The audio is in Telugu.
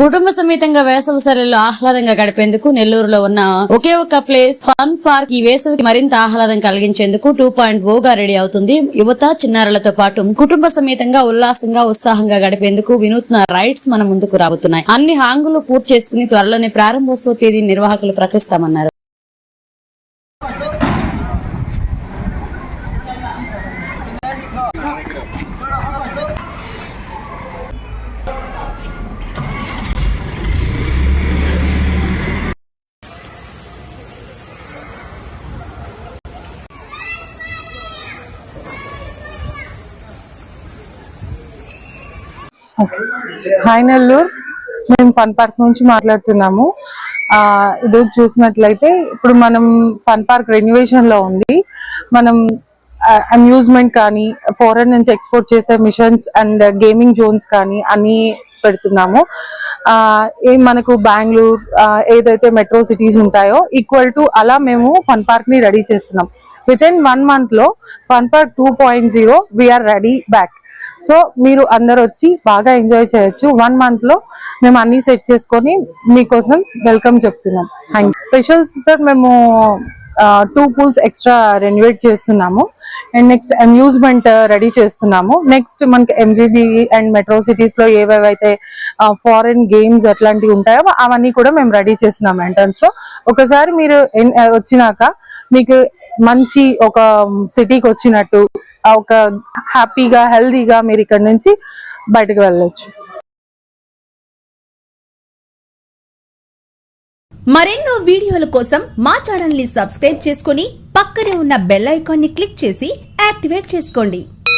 కుటుంబ సమేతంగా వేసవి సెలవులు ఆహ్లాదంగా గడిపేందుకు నెల్లూరులో ఉన్న ఒకే ఒక ప్లేస్ ఫన్ పార్క్ ఈ వేసవికి మరింత ఆహ్లాదం కలిగించేందుకు టూ పాయింట్ ఓగా రెడీ అవుతుంది. యువత చిన్నారులతో పాటు కుటుంబ సమేతంగా ఉల్లాసంగా ఉత్సాహంగా గడిపేందుకు వినూత్న రైడ్స్ మన ముందుకు రాబోతున్నాయి. అన్ని హాంగులు పూర్తి చేసుకుని త్వరలోనే ప్రారంభోత్సవ తేదీ నిర్వాహకులు ప్రకటిస్తామన్నారు. హాయ్ నెల్లూరు మేము ఫన్ పార్క్ నుంచి మాట్లాడుతున్నాము. ఇది చూసినట్లయితే ఇప్పుడు మనం ఫన్ పార్క్ రెన్యువేషన్లో ఉంది. మనం అమ్యూజ్మెంట్ కానీ ఫారెన్ నుంచి ఎక్స్పోర్ట్ చేసే మిషన్స్ అండ్ గేమింగ్ జోన్స్ కానీ అన్నీ పెడుతున్నాము. ఏ మనకు బెంగళూరు ఏదైతే మెట్రో సిటీస్ ఉంటాయో ఈక్వల్ టు అలా మేము ఫన్ పార్క్ని రెడీ చేస్తున్నాం. విత్ ఇన్ వన్ మంత్లో fun park two point zero we are ready back so మీరు అందరు వచ్చి బాగా ఎంజాయ్ చేయొచ్చు. వన్ మంత్లో మేము అన్ని సెట్ చేసుకొని మీకోసం వెల్కమ్ చెప్తున్నాం. థ్యాంక్స్ స్పెషల్స్ సార్ మేము టూ పూల్స్ ఎక్స్ట్రా రెన్యువేట్ చేస్తున్నాము. అండ్ నెక్స్ట్ అమ్యూజ్మెంట్ రెడీ చేస్తున్నాము. నెక్స్ట్ మనకి ఎంజీబీ అండ్ మెట్రో సిటీస్లో ఏవేవైతే ఫారెన్ గేమ్స్ అట్లాంటివి ఉంటాయో అవన్నీ కూడా మేము రెడీ చేస్తున్నాము ఎంట్రన్స్లో. ఒకసారి మీరు ఎన్- వచ్చినాక మీకు మంచి ఒక um, సిటీకి వచ్చినట్టు ఒక హ్యాపీగా హెల్దీగా మీరు ఇక్కడ నుంచి బయటకు వెళ్ళొచ్చు. మరెన్నో వీడియోల కోసం మా ఛానల్ని సబ్స్క్రైబ్ చేసుకుని పక్కనే ఉన్న బెల్ ఐకాన్ని క్లిక్ చేసి యాక్టివేట్ చేసుకోండి.